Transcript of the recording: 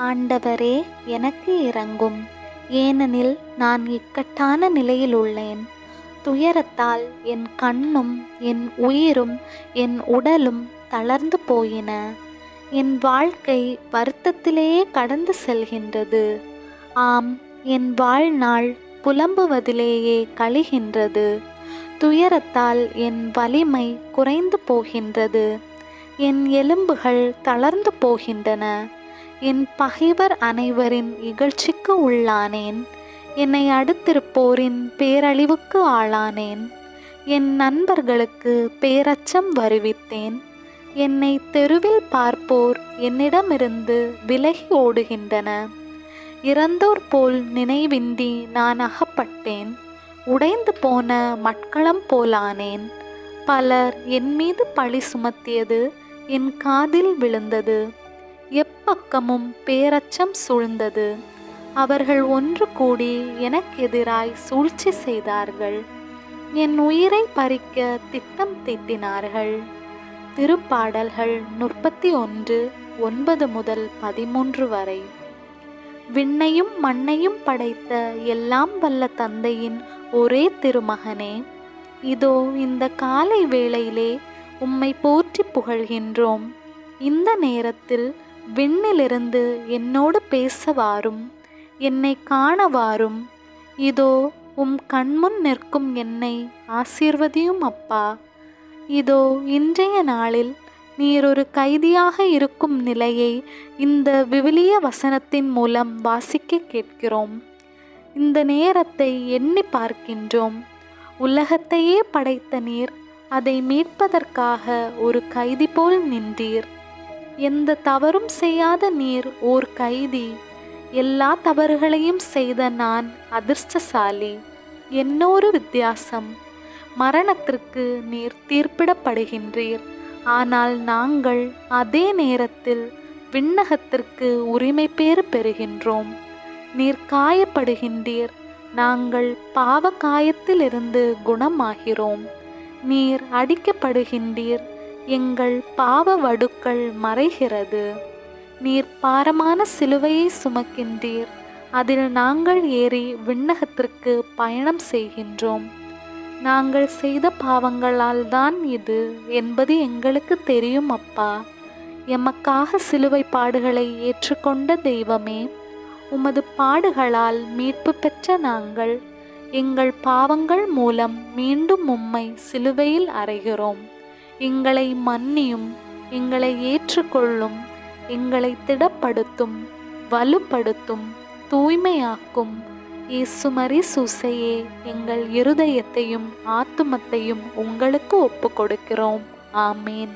ஆண்டவரே எனக்கு இறங்கும் ஏனெனில் நான் இக்கட்டான நிலையில் உள்ளேன். துயரத்தால் என் கண்ணும் என் உயிரும் என் உடலும் தளர்ந்து போயின. என் வாழ்க்கை வருத்தத்திலேயே கடந்து செல்கின்றது. ஆம் என் வாழ்நாள் புலம்புவதிலேயே கழிகின்றது. துயரத்தால் என் வலிமை குறைந்து போகின்றது. என் எலும்புகள் தளர்ந்து போகின்றன. என் பகைவர் அனைவரின் இகழ்ச்சிக்கு உள்ளானேன். என்னை அடுத்திருப்போரின் பேரழிவுக்கு ஆளானேன். என் நண்பர்களுக்கு பேரச்சம் வருவித்தேன். என்னை தெருவில் பார்ப்போர் என்னிடமிருந்து விலகி ஓடுகின்றன. இறந்தோர் போல் நினைவிந்தி நான் அகப்பட்டேன். உடைந்து போன மட்களம் போலானேன். பலர் என் மீது பழி சுமத்தியது என் காதில் விழுந்தது. பக்கமும் பேரச்சம் சூழ்ந்தது. அவர்கள் ஒன்று கூடி எனக்கு எதிராய் சூழ்ச்சி செய்தார்கள். என் உயிரை பறிக்க திட்டம் தீட்டினார்கள். திருப்பாடல்கள் முப்பத்தி ஒன்று ஒன்பது முதல் பதிமூன்று வரை. விண்ணையும் மண்ணையும் படைத்த எல்லாம் வல்ல தந்தையின் ஒரே திருமகனே இதோ இந்த காலை வேளையிலே உம்மை போற்றி புகழ்கின்றோம். இந்த நேரத்தில் விண்ணிலிருந்து என்னோடு பேச வாரும் என்னை காண வாரும் இதோ உம் கண்முன் நிற்கும் என்னை ஆசீர்வதியும் அப்பா. இதோ இன்றைய நாளில் நீர் ஒரு கைதியாக இருக்கும் நிலையை இந்த விவிலிய வசனத்தின் மூலம் வாசிக்க கேட்கிறோம். இந்த நேரத்தை எண்ணி பார்க்கின்றோம். உலகத்தையே படைத்த நீர் அதை மீட்பதற்காக ஒரு கைதி போல் நின்றீர். எந்த தவறும் செய்யாத நீர் ஓர் கைதி. எல்லா தவறுகளையும் செய்த நான் அதிர்ஷ்டசாலி. என்னொரு வித்தியாசம். மரணத்திற்கு நீர் தீர்ப்பிடப்படுகின்றீர். ஆனால் நாங்கள் அதே நேரத்தில் விண்ணகத்திற்கு உரிமை பேறு பெறுகின்றோம். நீர் காயப்படுகின்றீர். நாங்கள் பாவ காயத்திலிருந்து குணமாகிறோம். நீர் அடிக்கப்படுகின்றீர். எங்கள் பாவ வடுக்கள் மறைகிறது. நீர் பாரமான சிலுவையை சுமக்கின்றீர். அதில் நாங்கள் ஏறி விண்ணகத்திற்கு பயணம் செய்கின்றோம். நாங்கள் செய்த பாவங்களால் தான் இது என்பது எங்களுக்கு தெரியும் அப்பா. எமக்காக சிலுவை பாடுகளை ஏற்றுக்கொண்ட தெய்வமே உமது பாடுகளால் மீட்பு பெற்ற நாங்கள் எங்கள் பாவங்கள் மூலம் மீண்டும் உம்மை சிலுவையில் அறைகிறோம். எங்களை மன்னியும் எங்களை ஏற்றுக்கொள்ளும் எங்களை திடப்படுத்தும் வலுப்படுத்தும் தூய்மையாக்கும். இயேசுமரி சூசையே எங்கள் இருதயத்தையும் ஆத்துமத்தையும் உங்களுக்கு ஒப்பு கொடுக்கிறோம் ஆமேன்.